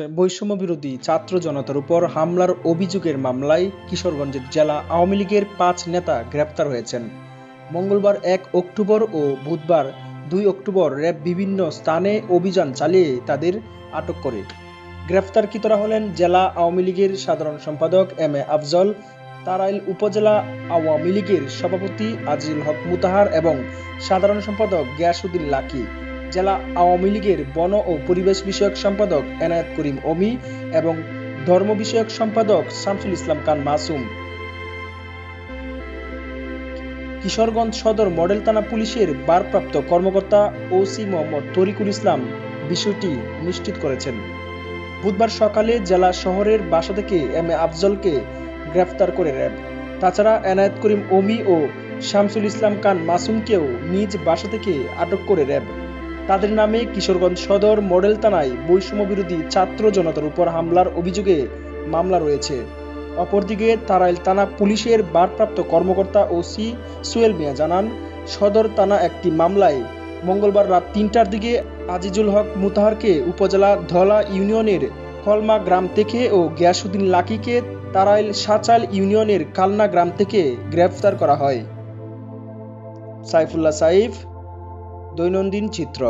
বৈষম্য বিরোধী ছাত্র জনতার উপর হামলার অভিযোগের মামলায় কিশোরগঞ্জের জেলা আওয়ামী লীগের পাঁচ নেতা গ্রেপ্তার হয়েছেন। মঙ্গলবার এক অক্টোবর ও বুধবার দুই অক্টোবর র্যাব বিভিন্ন স্থানে অভিযান চালিয়ে তাদের আটক করে। গ্রেফতারকৃতরা হলেন জেলা আওয়ামী লীগের সাধারণ সম্পাদক এম এ আফজল, তারাইল উপজেলা আওয়ামী লীগের সভাপতি আজিজুল হক মুতাহার এবং সাধারণ সম্পাদক গিয়াসুদ্দিন লাকি। জেলা আওয়ামী লীগের বন ও পরিবেশ বিষয়ক সম্পাদক এনায়েত করিম অমি এবং ধর্ম বিষয়ক সম্পাদক শামসুল ইসলাম খান মাসুম। কিশোরগঞ্জ সদর মডেল থানা পুলিশের ভারপ্রাপ্ত কর্মকর্তা ওসি মোহাম্মদ তরিকুল ইসলাম বিষয়টি নিশ্চিত করেছেন। বুধবার সকালে জেলা শহরের বাসা থেকে এম এ আফজলকে গ্রেফতার করে র্যাব। তাছাড়া এনায়েত করিম ওমি ও শামসুল ইসলাম খান মাসুমকেও নিজ বাসা থেকে আটক করে র্যাব। তাদের নামে কিশোরগঞ্জ সদর মডেল থানায় বৈষম্য বিরোধী ছাত্র জনতার উপর হামলার অভিযোগে মামলা রয়েছে। অপরদিকে তারাইল থানা পুলিশের ভারপ্রাপ্ত কর্মকর্তা ওসি সুয়েল মিয়া জানান, সদর থানা একটি মামলায় মঙ্গলবার রাত তিনটার দিকে আজিজুল হক মুতাহারকে উপজেলা ধলা ইউনিয়নের কলমা গ্রাম থেকে ও গিয়াসুদ্দিন লাকিকে তারাইল সাচাল ইউনিয়নের কালনা গ্রাম থেকে গ্রেফতার করা হয়। সাইফুল্লাহ সাইফ দৈনন্দিন চিত্র।